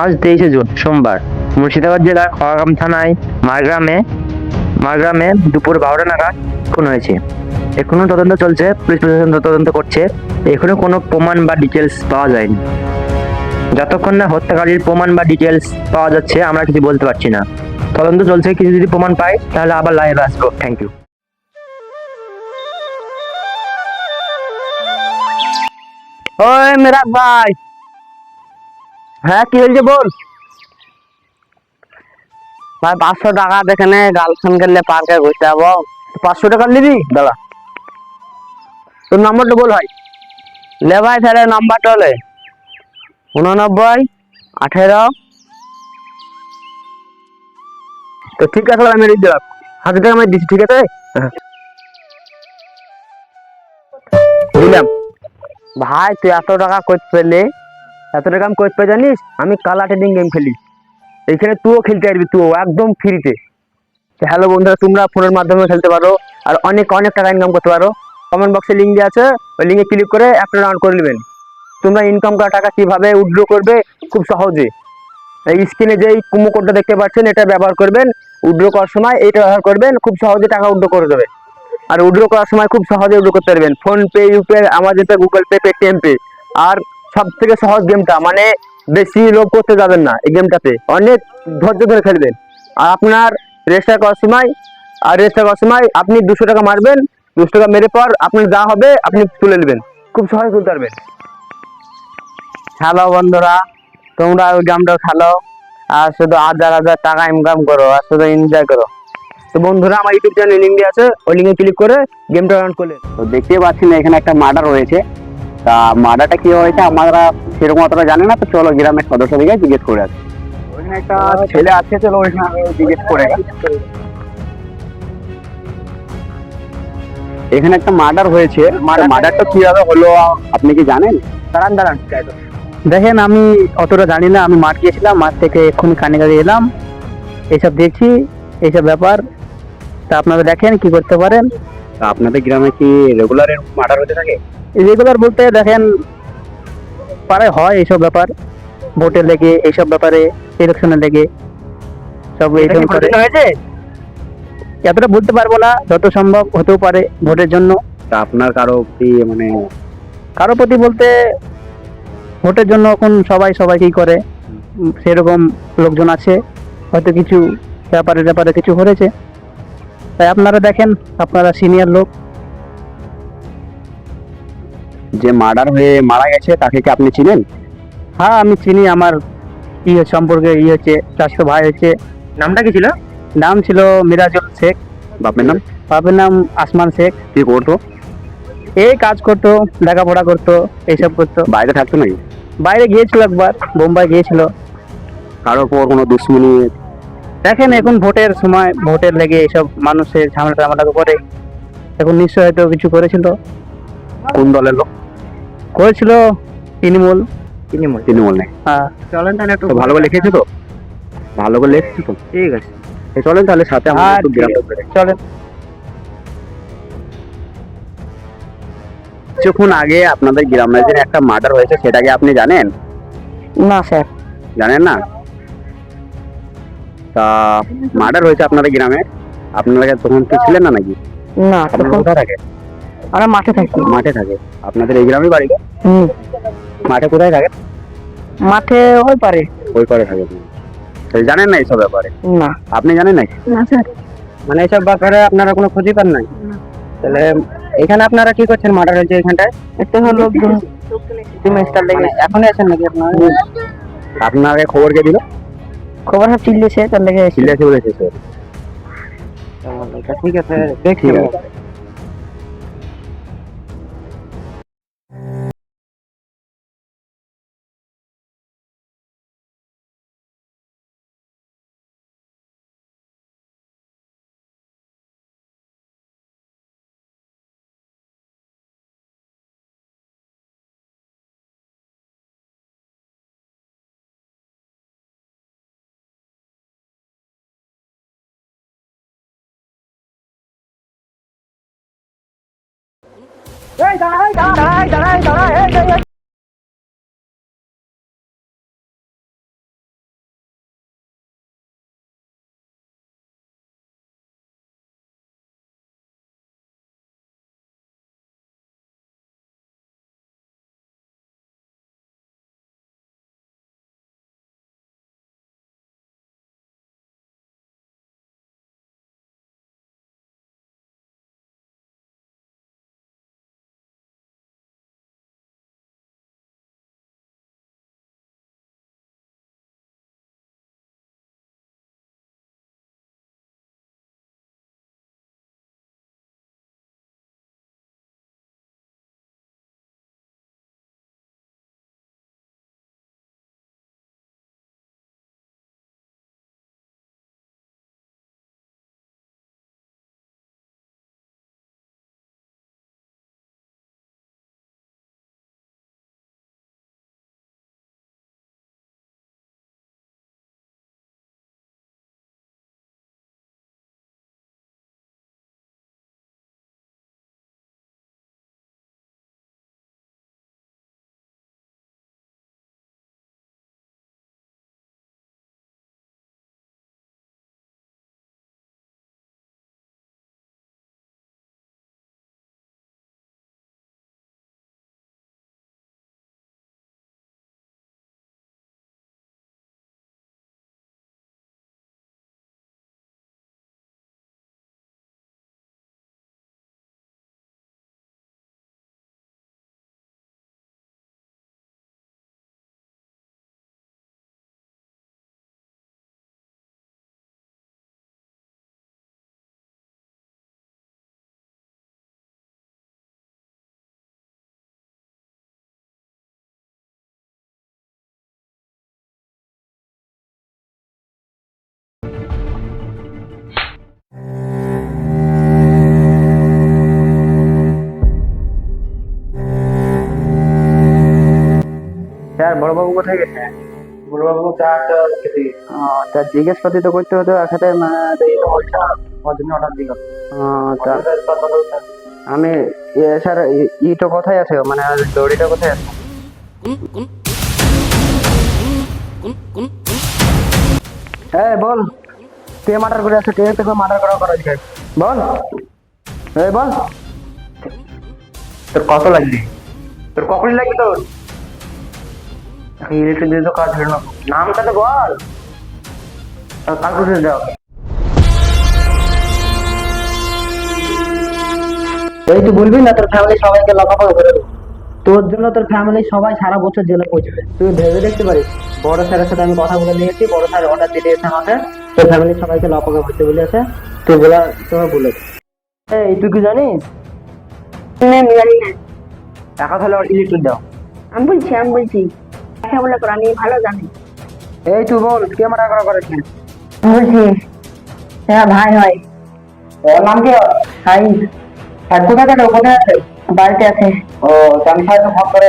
আজ তেইশে জুন, সোমবার। মুর্শিদাবাদ জেলার খড়গ্রাম থানায় মারগ্রামে মারগ্রামে দুপুর বারোটা নাগাদ খুন হয়েছে। এখনও তদন্ত চলছে, পুলিশ প্রশাসন তদন্ত করছে। এখনও কোনো প্রমাণ বা ডিটেলস পাওয়া যায়নি। যতক্ষণ না হত্যাকারীর প্রমাণ বা ডিটেলস পাওয়া যাচ্ছে, আমরা কিছু বলতে পারছি না। তদন্ত চলছে, কিছু যদি প্রমাণ পাই, তাহলে আবার লাইভ আসব। থ্যাংক ইউ ওই মেরাক ভাই! হ্যাঁ কি হয়েছে বল? ভাই, পাঁচশো টাকা দেখে নে গার্লফ্রেন্ড গেলে পার্কে ঘুরতে যাব। পাঁচশো টাকা নিবি? দাদা তোর নম্বরটা বল ভাই। লে ভাই, তাহলে নাম্বারটা হলে উননব্বই, আঠেরো। তো ঠিক আছে আমি রেডি দিলাম। হাতে টাকা আমি দিচ্ছি, ঠিক আছে? হ্যাঁ। দিলাম। ভাই, তুই এত টাকা করতে পেলে? এত টাকা আমি করতে জানিস? আমি কালা ট্রেডিং গেম খেলি। এইখানে তুইও খেলতে পারবি, তুইও একদম ফ্রিতে হ্যালো বন্ধুরা, তোমরা ফোনের মাধ্যমে খেলতে পারো, আর অনেক অনেক টাকা ইনকাম করতে পারো। কমেন্ট বক্সে লিঙ্ক দেওয়া আছে, ওই লিঙ্কে ক্লিক করে অ্যাপটা ডাউনলোড করে নেবেন। তোমরা ইনকাম করা টাকা কীভাবে উইথড্র করবে, খুব সহজে। এই স্ক্রিনে যেই কুমো কোডটা দেখতে পাচ্ছেন, এটা ব্যবহার করবেন। উইড্রো করার সময় এটা ব্যবহার করবেন, খুব সহজে টাকা উইথড্র করে দেবে। আর উইথড্র করার সময় খুব সহজে উইথড্র করতে পারবেন। PhonePe UPI Amazon pay Google pay Paytm pay আর সব থেকে সহজ গেমটা মানে বেশি লোভ করতে যাবেন না এই গেমটাতে। অনেক ধৈর্য ধরে খেলবেন। আর আপনার রেজিস্টার করার সময় আর রেজিস্টার করার সময় আপনি দুশো টাকা মারবেন দুশো টাকা মেরে পর আপনার যা হবে আপনি তুলে নেবেন। খুব সহজ তুলতে পারবেন হ্যালো বন্ধুরা তোমরা ওই গেমটা খেলো আর শুধু হাজার হাজার টাকা ইনকাম করো আর শুধু এনজয় করো। তো বন্ধুরা আমার ইউটিউব চ্যানেল লিঙ্ক দেওয়া আছে ওই লিঙ্কে ক্লিক করে গেমটা রান করলে। তো দেখতে পাচ্ছি না এখানে একটা মার্ডার হয়েছে। তা মার্ডারটা কি হয়েছে আমরা সেরকম অতটা জানি না তো চলো গ্রামের সদস্যদিকে জিজ্ঞেস করে আসি। ওইখানে একটা ছেলে আছে চলো ওইখানে জিজ্ঞেস করে। এখানে একটা মার্ডার হয়েছে মার্ডারটা কীভাবে হলো আপনি কি জানেন? দাঁড়ান দাঁড়ান দেখেন আমি অতটা জানি না আমি মাঠ গিয়েছিলাম মাঠ থেকে এক্ষুনি কানিগাড়ি এলাম। এইসব দেখছি এইসব ব্যাপার। তা আপনারা দেখেন কি করতে পারেন। তা আপনাদের গ্রামে কি রেগুলার এরকম মার্ডার হতে থাকে? রেগুলার বলতে দেখেন পারে হয় এইসব ব্যাপার। ভোটে লেগে এইসব ব্যাপারে ইলেকশনে লেগে। সব এইসব করে। হয়েছে? এতটা বলতে পারব না যত সম্ভব হতেও পারে ভোটের জন্য। তা আপনার কারও কি মানে কারও প্রতি বলতে ভোটের জন্য এখন সবাই সবাইকেই করে। সেরকম লোকজন আছে। হয়তো কিছু ব্যাপারে ব্যাপারে কিছু করেছে। তাই আপনারা দেখেন আপনারা সিনিয়র লোক। যে মার্ডার হয়ে মারা গেছে তাকে কি আপনি চিনেন? হ্যাঁ আমি চিনি। আমার ইয়ে সম্পর্কে ইয়ে হচ্ছে চাষতো ভাই হচ্ছে। নামটা কি ছিল? নাম ছিল মিরাজুল শেখ। বাপের নাম? বাপের নাম আসমান শেখ। কি করতো? এই কাজ করতো লেখাপড়া করতো এইসব করতো। বাইরে থাকতো নাকি? বাইরে গিয়েছিল একবার বোম্বাই গিয়েছিল। কারও উপর কোনো দুশ্মনী দেখেন এখন ভোটের সময় ভোটের লেগে এইসব মানুষের ঝামেলা টামেলা করে এখন নিশ্চয় হয়তো কিছু করেছিল। কোন দলের লোক? করেছিল তৃণমূল। তৃণমূল তৃণমূল নেই। হ্যাঁ। চলেন তাহলে একটু ভালো করে লিখেছো তো? ভালো করে লিখেছো তো? ঠিক আছে। চলেন তাহলে সাথে আমরা হ্যাঁ, একটু। চলেন। কিছুক্ষণ আগে আপনাদের গ্রামে যে একটা মার্ডার হয়েছে সেটাকে আপনি জানেন? না স্যার। জানেন না? তা মার্ডার হয়েছে আপনাদের গ্রামে? আপনারা তখন কি ছিলেন না নাকি? না আপনারা কোথায় থাকে? আমরা মাঠে থাকি। মাঠে থাকে। আপনাদের এই গ্রামে বাড়ি? হুম। মাঠে কোথায় থাকে? মাঠে ওই পারে। ওই পারে থাকে। জানেন না এইসব ব্যাপারে? না। আপনি জানেন না না স্যার। মানে এইসব ব্যাপারে আপনারা কোনো খোঁজই পান নাই? তাহলে এখানে আপনারা কি করছেন মার্ডার হয়েছে এখানটায়? একটা হলো লোকজন সেমিস্টার লেগে এখনই আছেন নাকি আপনারা? আপনাকে খবর কে দিল? খবর সব চিল্লেছে তার লেগে চিল্লেছে বলেছে স্যার। ঠিক আছে দেখছি। এই দাঁড়াই দাঁড়াই দাঁড়াই দাঁড়াই এই বড়বাবু কোথায় গেছে? বড়বাবু চা খেতে তা জিজ্ঞেস পাতি তো করতে হতো একসাথে। ওর জন্য অর্ডার দিলাম আমি স্যার ইটা কোথায় আছে? মানে দড়িটা কোথায় আছে? এই বল। কে মার্ডার করে আছে কে তোকে মার্ডার করা করা যায় বল। এই বল। তোর কত লাগবে? তোর কখনই লাগবে তোর? ইলেকট্রিক দিয়ে তো কাজ হলো না। নামটা তো বল। কালকুলেটর দাও এই তুই বলবি না তোর ফ্যামিলি সবাইকে লকাপড় করে তোর জন্য তোর ফ্যামিলি সবাই সারা বছর জেলে পৌঁছবে। তুই ভেবে দেখতে পারিস বড় স্যারের সাথে আমি কথা বলে নিয়েছি বড় স্যার অর্ডার দিয়ে দিয়েছে আমাকে। তোর ফ্যামিলি সবাইকে লকাপে ভর্তি বলেছে। তুই বলা তোমার বলে এই তুই কি জানিস? না জানি না। টাকা তাহলে ইলেকট্রিক দাও। আমি বলছি আমি বলছি। কথা করো আমি ভালো জানি। এই তুই বল কে মারা করা করেছিস বলছি হ্যাঁ ভাই হয়। ওর নাম কি? হাই আর কোথায় থাকে কোথায় আছে? বাড়িতে আছে। ও আমি স্যারকে ফোন করে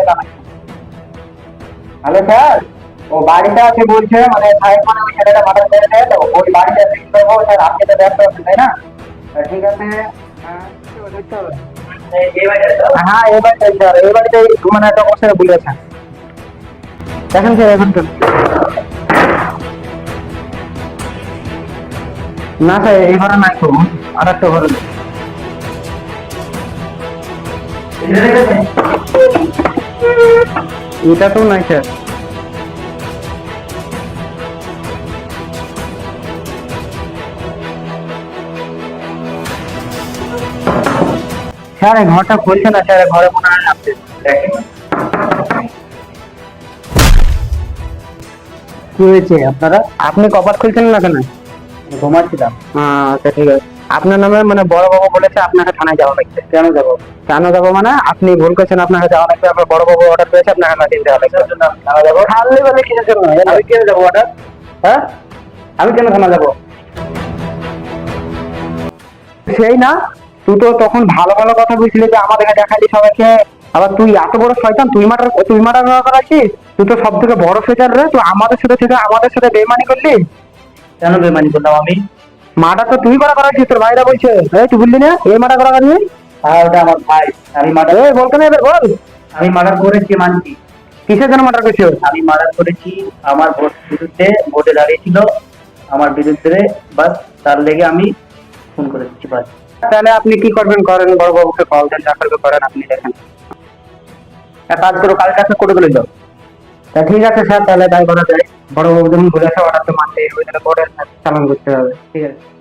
হ্যালো স্যার? ও বাড়িতে আছে বলছে মানে সাহেব মানে ওই ছেলেটা মাথা করে দেয় তো ওই বাড়িতে আছে। কি করব? স্যার আপনি তো ব্যস্ত আছেন তাই না? ঠিক আছে হ্যাঁ। হ্যাঁ এই স্যার। এই মানে একটা কথা বলেছে দেখেন স্যার এখন না স্যার এই ঘরে নাই তো। আর একটা ঘরে এটা তো নাই স্যার স্যার ঘরটা খুলছে না, স্যার ঘরে মনে হয় কি হয়েছে? আপনারা আপনি কপাট খুলছেন না কেন? ঘুমাচ্ছিলাম। হ্যাঁ আচ্ছা ঠিক আছে। আপনার নামে মানে বড় বাবু বলেছে আপনাকে থানায় যাওয়া লাগবে। কেন যাব? কেন যাব মানে আপনি ভুল করছেন আপনাকে যাওয়া লাগবে আপনার বড় বাবু অর্ডার করেছে আপনাকে না দিতে হবে। খালি বলে কিসের জন্য আমি কেন যাব অর্ডার হ্যাঁ? আমি কেন থানা যাব? সেই না তুই তো তখন ভালো ভালো কথা বুঝলি যে আমাদেরকে দেখালি সবাইকে। আবার তুই এত বড় শয়তান তুই মার্ডার তুই মার্ডার করাচ্ছিস তুই তো সব থেকে বড় শয়তান রে তুই আমাদের সাথে থেকে আমাদের সাথে বেমানি করলি? কেন বেমানি করলাম আমি? মার্ডার তো তুই করা করাচ্ছিস তোর ভাইরা বলছে। এই তুই বললি না? এই মার্ডার করা করবি? আর ওটা আমার ভাই আমি মার্ডার এই বলতে না এবার বল। আমি মার্ডার করেছি মানছি। কিসের জন্য মার্ডার করছিস? আমি মার্ডার করেছি আমার ভোট বিরুদ্ধে ভোটে দাঁড়িয়েছিল আমার বিরুদ্ধে বাস তার লেগে আমি ফোন করে দিচ্ছি বাস। তাহলে আপনি কি করবেন করেন বড় বাবুকে কল দেন করবে করেন আপনি দেখেন। এক কাজ করো কালকে করে দিলে যাও। তা ঠিক আছে স্যার, তাহলে তাই করা যায়। বড় বাবু যখন বলেছে অর্ডার তো মানতে ওই জন্য বড় চালান করতে হবে। ঠিক আছে।